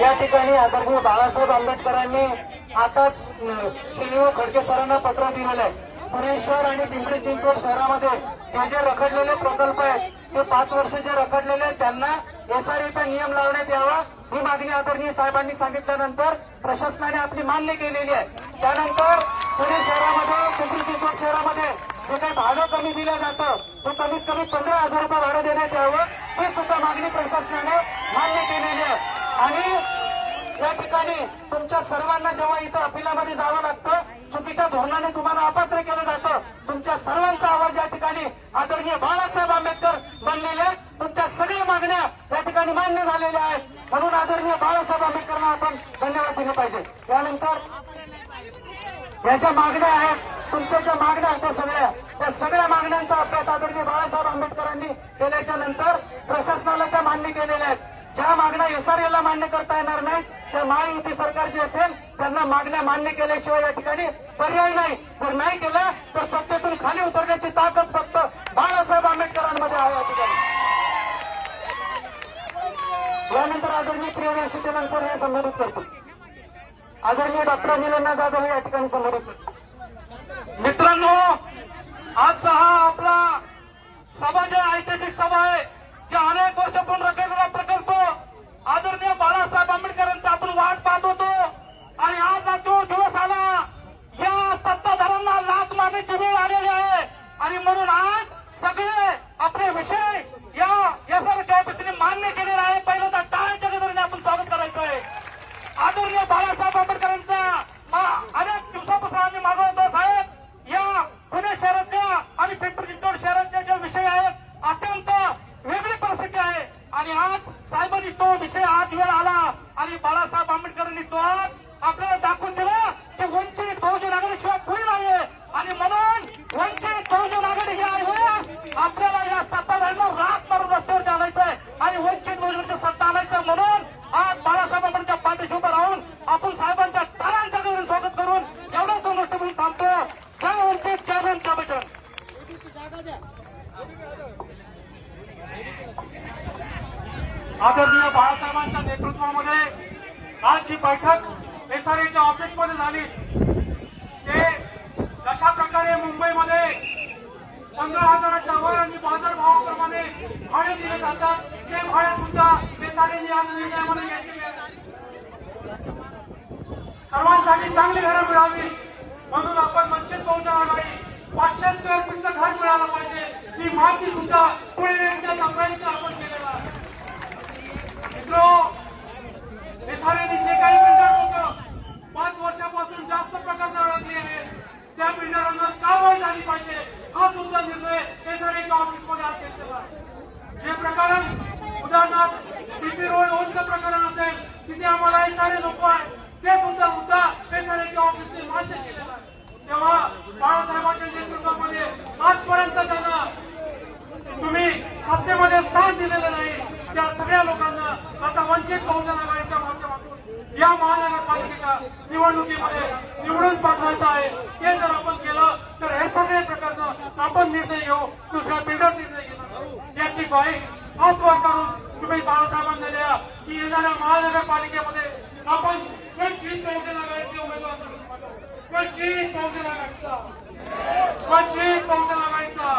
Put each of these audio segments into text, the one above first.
या ठिकाणी आदरणीय बाळासाहेब आंबेडकरांनी आताच सीईओ खडके सरांना पत्र दिलेलं आहे. पुणे शहर आणि पिंपरी चिंचवड शहरामध्ये हे जे रखडलेले प्रकल्प आहेत ते पाच वर्ष जे रखडलेले आहेत त्यांना एसआरएचा नियम लावण्यात यावा. ही मागणी आदरणीय साहेबांनी सांगितल्यानंतर प्रशासनाने आपली मान्य केलेली आहे. त्यानंतर पुणे शहरामध्ये पिंपरी चिंचवड शहरामध्ये जे काही भाडं कमी दिलं जातं ते कमीत कमी पंधरा हजार रुपये भाडं देण्यात यावं ही सुद्धा मागणी प्रशासनाने मान्य केलेली आहे. आणि या ठिकाणी तुमच्या सर्वांना जेव्हा इथं अपिलामध्ये जावं लागतं चुकीच्या धोरणाने तुम्हाला अपात्र केलं जातं तुमच्या सर्वांचा आवाज या ठिकाणी आदरणीय बाळासाहेब आंबेडकर बनलेले आहेत. तुमच्या सगळ्या मागण्या या ठिकाणी मान्य झालेल्या आहेत. म्हणून आदरणीय बाळासाहेब आंबेडकरांना आपण धन्यवाद दिले पाहिजे. त्यानंतर या ज्या मागण्या आहेत तुमच्या ज्या मागण्या आहेत त्या सगळ्या त्या सगळ्या मागण्यांचा अभ्यास आदरणीय बाळासाहेब आंबेडकरांनी केल्याच्यानंतर प्रशासनाला त्या मान्य केलेल्या आहेत. ज्या मागण्या एसआरएला मान्य करता येणार नाही त्या महायुती सरकार जी असेल त्यांना मागण्या मान्य केल्याशिवाय या ठिकाणी पर्याय नाही. जर नाही केलं तर सत्तेतून खाली उतरण्याची ताकद फक्त बाळासाहेब आंबेडकरांमध्ये आहे या ठिकाणी. यानंतर आदरणीय प्रियदर्शी तेलंग हे संबोधित करतो. आदरणीय डॉक्टर अनिल जाधव हे या ठिकाणी संबोधित करतो. मित्रांनो आजचा हा आपला सभा जे ऐतिहासिक सभा आहे जे अनेक वर्षापूर्वी रखडलेला प्रकल्प आदरणीय बाळासाहेब आंबेडकरांचा आपण वाट पाहत होतो. आणि आज हा तो दिवस आला या सत्ताधाऱ्यांना लात मारण्याची वेळ आलेली आहे. आणि म्हणून आज सगळे आपले विषय या यासारख्या ऑफिसने मान्य केलेला आहे पहिलं तर टाळ्याच्या गजराने आपण स्वागत करायचं आहे आदरणीय बाळासाहेब आंबेडकरांचा अनेक दिवसापासून आम्ही मागवतो साहेब या पुणे शहरातल्या आणि पिंपरी चिंचवड शहरातल्या ज्या विषय आहेत अत्यंत वेगळी परिस्थिती आहे. आणि आज साहेबांनी तो विषय आज वेळ आला आणि बाळासाहेब आंबेडकरांनी तो आज आपल्याला दाखवून दिला की वंचित बहुजन आघाडीशिवाय कोणी नाही आणि म्हणून वंचित बहुजन आघाडी या वेळेस आपल्याला या सत्ताधाऱ्यांना राग मारून रस्त्यावर चालायचं आहे आणि वंचित बहुजनची सत्ता आणायचं म्हणून आज बाळासाहेब आंबेडकर पाठीशी उभं राहून आपण साहेबांच्या टाळांच्या गौरव स्वागत करून एवढ्या दोन गोष्टी म्हणून थांबतो जय वंचित जय भीम जय बजरंग. आदरणीय बाळासाहेबांच्या नेतृत्वामध्ये आज जी बैठक एसआरएच्या ऑफिसमध्ये झाली ते जशा प्रकारे मुंबईमध्ये पंधरा हजाराच्या वर आणि बाजारभावाप्रमाणे भाडे दिले जातात ते भाडे सुद्धा एसआरएने आज निर्णयामध्ये सर्वांसाठी चांगली घरं मिळावी म्हणून आपण वंचित बहुजन आघाडी पाचशे स्क्वेअर फीटचं घर मिळालं पाहिजे ही माहिती सुद्धा पुणे विभागाचा प्रयत्न आपण केलेला आहे मित्रो हे सारे जे काही बिल्डर लोक पाच वर्षापासून जास्त प्रकरण अडकले आहेत त्या बिल्डरांवर कारवाई झाली पाहिजे हा सुद्धा निर्णय एसआरएच्या ऑफिसमध्ये आज घेतलेला आहे जे प्रकरण उदाहरणार्थ टीपी रोड ओनचं प्रकरण असेल तिथे आम्हाला एसआरए नको आहे ते सुद्धा मुद्दा एसआरएच्या ऑफिसने मान्य केलेला आहे तेव्हा बाळासाहेबांच्या नेतृत्वामध्ये आजपर्यंत त्यांना तुम्ही सत्तेमध्ये स्थान दिलेलं नाही त्या सगळ्या लोकांना आता वंचित बहुजन आघाडीच्या माध्यमातून या महानगरपालिकेच्या निवडणुकीमध्ये निवडून पाठवायचं आहे. ते जर आपण केलं तर हे सगळे प्रकरण आपण निर्णय घेऊ दुसऱ्या बिल्डर निर्णय घेणार याची ग्वाही आजवर करून तुम्ही बाळासाहेबांना द्या की येणाऱ्या महानगरपालिकेमध्ये आपण पंचवीस बहुजन आघाडीचे उमेदवार करून बहुजन आघाडीचा वंचित बहुजन आघाडीचा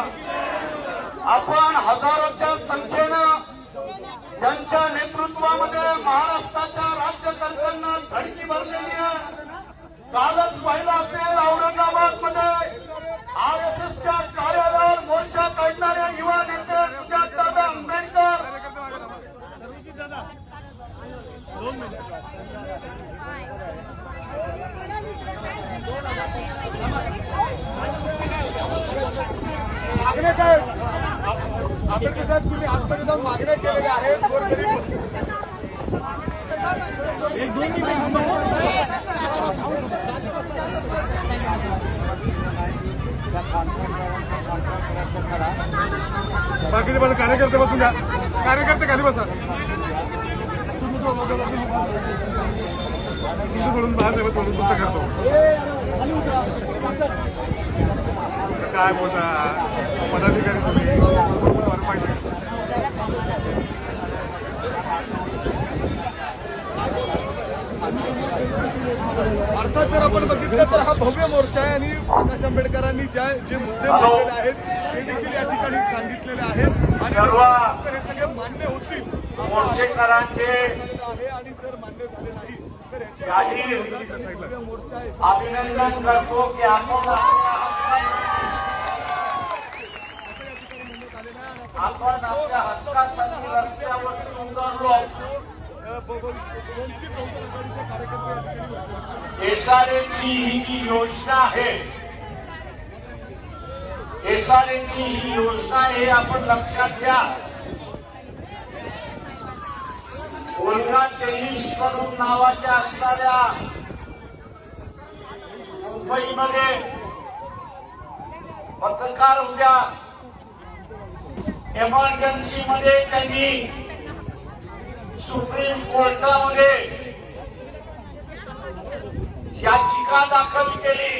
आपण हजारोच्या संख्येनं ज्यांच्या नेतृत्वामध्ये महाराष्ट्राच्या राज्यकर्त्यांना धडकी भरलेली आहे कालच पाहिलं असेल औरंगाबादमध्ये. आर एस एसच्या कार्यालयावर मोर्चा काढणाऱ्या युवा नेते सुजातदादा आंबेडकर. मागण्या काय? साहेब तुम्ही आजपर्यंत मागण्या केलेल्या आहेत. बाकीचे माझे कार्यकर्ते बसून द्या. कार्यकर्ते खाली बसा. तुम्ही सोडून बाहेर सोडून तुमचं करतो. काय बोलता? पदाधिकारी तुम्ही. पाहिजे. अर्थात जर आपण बघितलं तर हा भव्य मोर्चा आहे आणि प्रकाश आंबेडकरांनी ज्या जे मुद्दे मांडलेले आहेत ते देखील या ठिकाणी सांगितलेले आहेत. आणि हे सगळे मान्य होतील. आहे आणि जर मान्य झाले नाही तर ह्याच्या भव्य मोर्चा आहे. अभिनंदन करतो की आपण आपण आपल्या हक्कासाठी रस्त्यावरती उतरलो. एसआरएची ही जी योजना आहे एसआरएची ही योजना आहे आपण लक्षात घ्या. ओल्गा टेनिस करून नावाच्या असणाऱ्या मुंबईमध्ये पत्रकार उद्या एमर्जन्सी मध्ये त्यांनी सुप्रीम कोर्टामध्ये याचिका दाखल केली.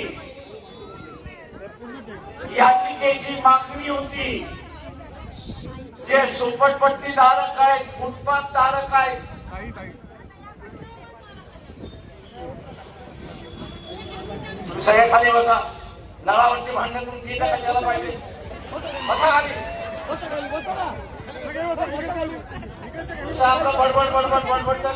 याचिकेची मागणी होती. जे झोपडपट्टी धारक आहेत फुटपाथ धारक आहेत सगळ्या खाली बसा. नळावरची भांडणं तुमची इथं कशाला पाहिजे? बसा खाली. बडबड बडबड बडबड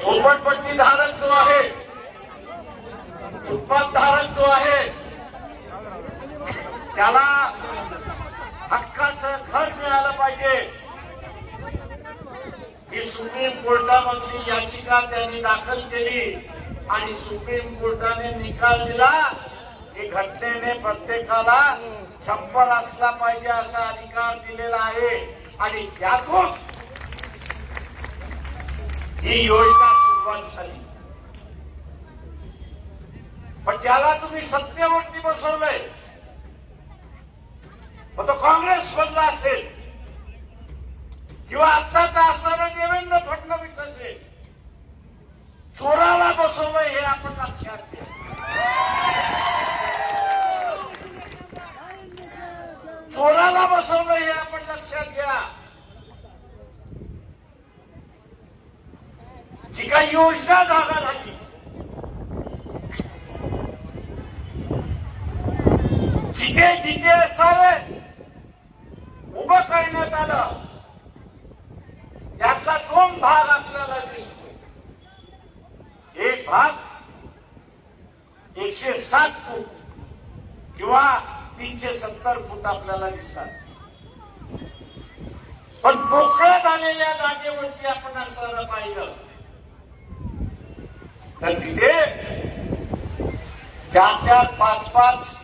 झोपडपट्टी धारक जो आहे उत्पाद धारक जो आहे त्याला हक्काचं घर मिळालं पाहिजे ही सुप्रीम कोर्टामधली याचिका त्यांनी दाखल केली आणि सुप्रीम कोर्टाने निकाल दिला. की घटनेने प्रत्येकाला छप्पर असला पाहिजे असा अधिकार दिलेला आहे. आणि त्यातून ही योजना सुरुवात झाली. पण ज्याला तुम्ही सत्तेवरती बसवलंय मग तो काँग्रेस मधला असेल किंवा आत्ताचा असणारा देवेंद्र फडणवीस असेल चोराला बसवलंय हे आपण लक्षात घ्या. चोराला बसवलं हे आपण लक्षात घ्या. जी काही योजना जागा झाली. जिथे जिथे सारे उभं करण्यात आलं यातला दोन भाग आपल्याला दिसतो एक भाग एकशे सात फूट किंवा तीनशे सत्तर फूट आपल्याला दिसतात. पण मोकळ्या झालेल्या जागेवरती आपण असं पाहिलं. तर तिथे चार चार पाच पाच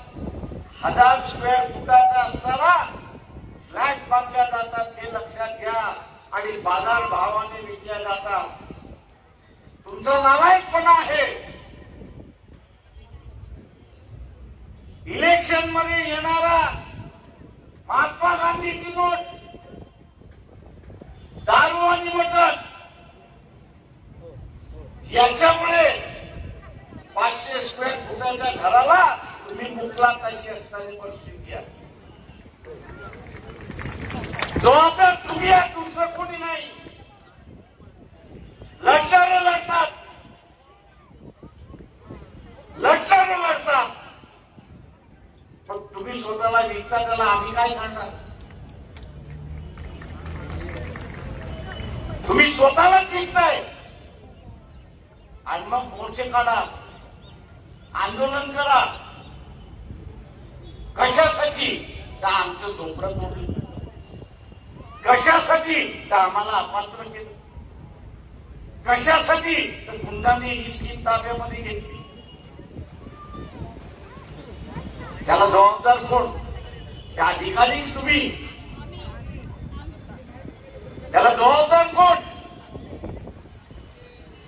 हजार स्क्वेअर फुटाचा असणारा फ्लॅट बांधल्या जातात ते लक्षात घ्या आणि बाजार भावाने विकल्या जातात. तुमचं नालायकपणा आहे. इलेक्शनमध्ये येणारा महात्मा गांधीची नोट दारू आणि मटण. याच्यामुळे पाचशे स्क्वेअर फुटाच्या घराला तुम्ही मुकला तशी असणारी परिस्थिती आहे. जबाबदार तुम्ही आहे दुसरं कोणी नाही. लढणारे लढतात. लढणारे लढतात. पण तुम्ही स्वतःला विकता त्याला आम्ही काय करणार? तुम्ही स्वतःलाच विकताय. आणि मग मोर्चे काढा. आंदोलन करा. कशासाठी? तर आमचं झोपडं तोडलं. कशासाठी? तर आम्हाला अपात्र केलं. कशासाठी? तर गुंडांनी ही स्कीम ताब्यामध्ये घेतली. त्याला जबाबदार कोण? त्या अधिकारी तुम्ही? त्याला जबाबदार कोण?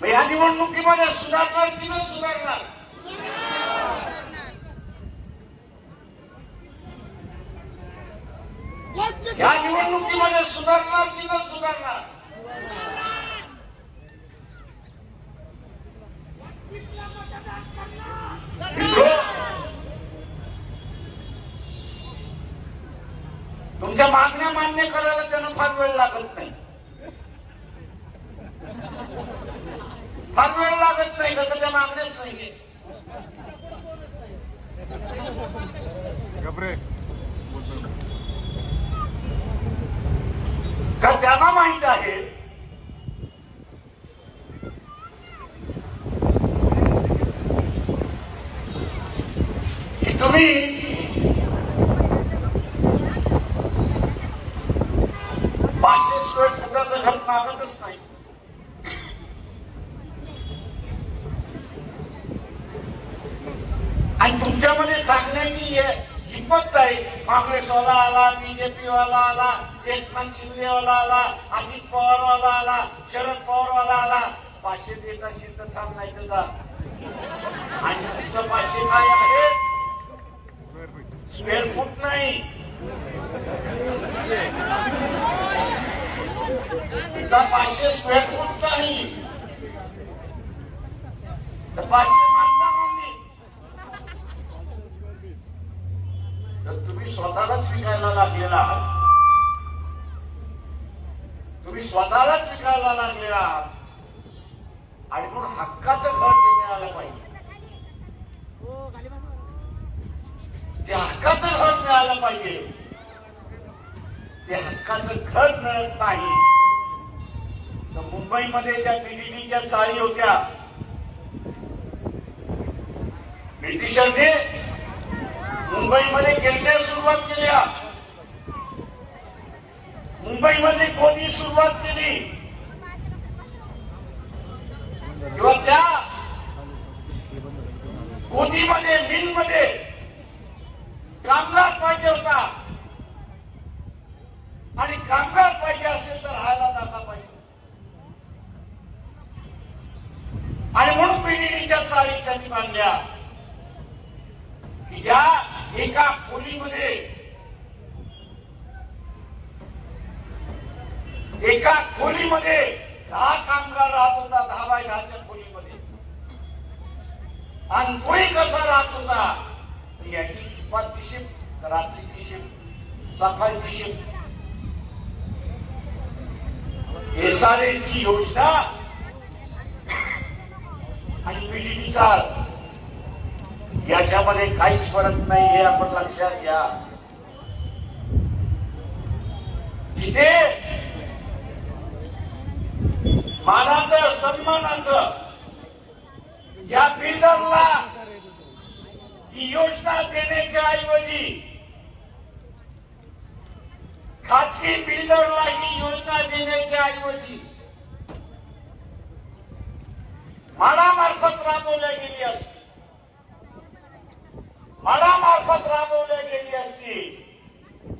मग या निवडणुकीमध्ये सुधारणार की न सुधारणार? या निवडणुकीमध्ये सुधारणार की न सुधारणार? मान्य करायला त्यांना फार वेळ लागत नाही. फार वेळ लागत नाही का त्या मागण्याच नाही का त्यांना माहीत आहे की तुम्ही पाचशे स्क्वेअर फुटाचं घर मागतच नाही आणि तुमच्यामध्ये सांगण्याची हे हिंमत आहे काँग्रेसवाला आला बीजेपी वाला आला एकनाथ शिंदेवाला आला अजित पवारवाला आला शरद पवारवाला आला. पाचशे देत असेल तर थांब नाही तर जा आणि तुमचं पाचशे काय आहे? स्क्वेअर फूट नाही. तिथं पाचशे स्क्वेअर फूट नाही. तर पाचशे मानता कोणी तर तुम्ही स्वतःलाच विकायला लागलेला आहात. तुम्ही स्वतःलाच विकायला लागलेला आहात. आणि म्हणून हक्काचं घर ते मिळालं पाहिजे. ते हक्काचं घर मिळालं पाहिजे ते हक्काचं घर मिळत नाही. तर मुंबईमध्ये ज्या बीडीडीच्या चाळी होत्या. ब्रिटिशांनी मुंबईमध्ये गिरण्यास सुरुवात केल्या मुंबईमध्ये कोणी सुरुवात केली? किंवा त्या कोणीमध्ये मिलमध्ये कामगार पाहिजे होता? आणि कामगार पाहिजे असेल तर राहायला जाता पाहिजे. आणि म्हणून पिढीच्या चाळी त्यांनी बांधल्या एका खोलीमध्ये एका खोलीमध्ये दहा कामगार राहत होता दहा बाय दहाच्या खोलीमध्ये. आणि तोही कसा राहत होता? याची दुपारची शिफ्ट रात्रीची शिफ्ट सकाळची शिफ्ट एसआरएची योजना आणि पीडीपी चाळ याच्यामध्ये काहीच फरक नाही हे आपण लक्षात घ्या. जिथे मानाचं सन्मानाचं या बिल्डरला ही योजना देण्याच्या ऐवजी खासगी बिल्डरला ही योजना देण्याच्या ऐवजी मानामार्फत राबवल्या गेली असते. मानामार्फत राबवल्या गेली असती.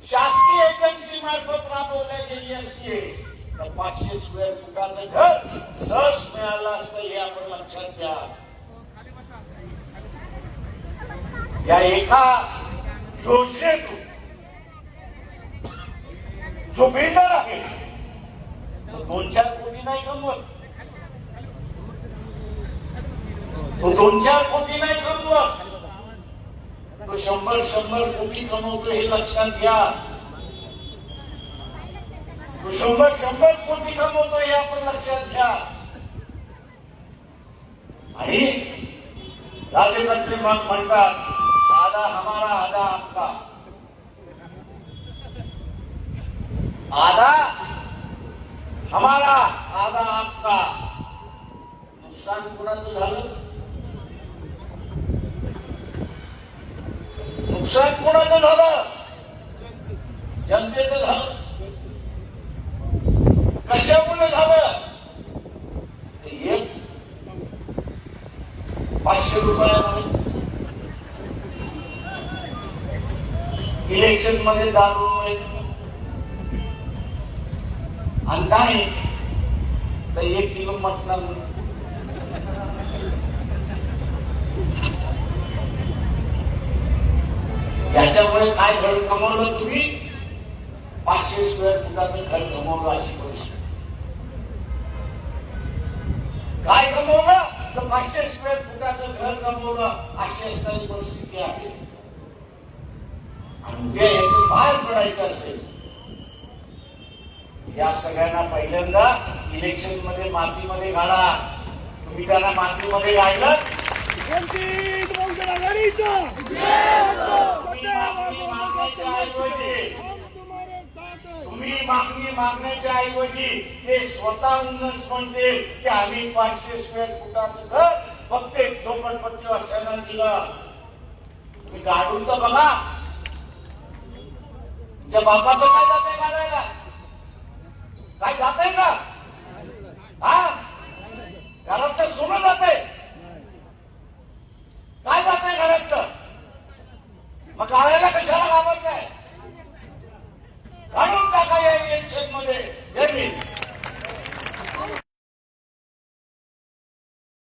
शासकीय एजन्सी मार्फत राबवल्या गेली असती. तर पाचशे स्क्वेअर फुटाचं घर सहज मिळालं असतं हे आपण लक्षात घ्या. या एका योजनेतून जो बिल्डर आहे दोन चार कोटी नाही कमवत. तो दोन चार कोटी नाही कमवत. तो शंभर शंभर कोटी कमवतो हे लक्षात घ्या. तो शंभर शंभर कोटी कमवतो हे आपण लक्षात घ्या. आणि राजकारणी मग म्हणतात आधा हमारा आधा आपका. आधा हमारा आधा आपका. नुकसान कुणाचं झालं? नुकसान कोणाचं झालं? जनतेचं झालं. कशामुळे झालं? ते एक पाचशे रुपया इलेक्शनमध्ये दारू आणि काय? तर एक किलो मटणार याच्यामुळे काय घर कमवलं तुम्ही? पाचशे स्क्वेअर फुटाचं घर गमावलं अशी परिस्थिती. काय गमावलं तर पाचशे स्क्वेअर फुटाचं घर गमावलं अशी असणारी परिस्थिती आहे. आणि उद्या यातून बाहेर पडायचं असेल या सगळ्यांना पहिल्यांदा इलेक्शनमध्ये मातीमध्ये घाला. तुम्ही त्यांना मातीमध्ये घायला वंचित बहुजन आघाडीचा तुम्ही मागणी मागण्याच्या ऐवजी तुम्ही मागणी मागण्याच्या ऐवजी ते स्वतःहूनच म्हणते की आम्ही पाचशे स्क्वेअर फुटाचं घर फक्त एक झोपडपट्टी वाशांना दिलं. तुम्ही गाडून तर बघा. तुमच्या बापाचं काय जाते काढायला काय जात आहे का? हा? घरात तर सोनं जाते काय जात नाही घरात मग काढायला कशाला लावत नाही? काढून टाका या इलेक्शनमध्ये. जमीन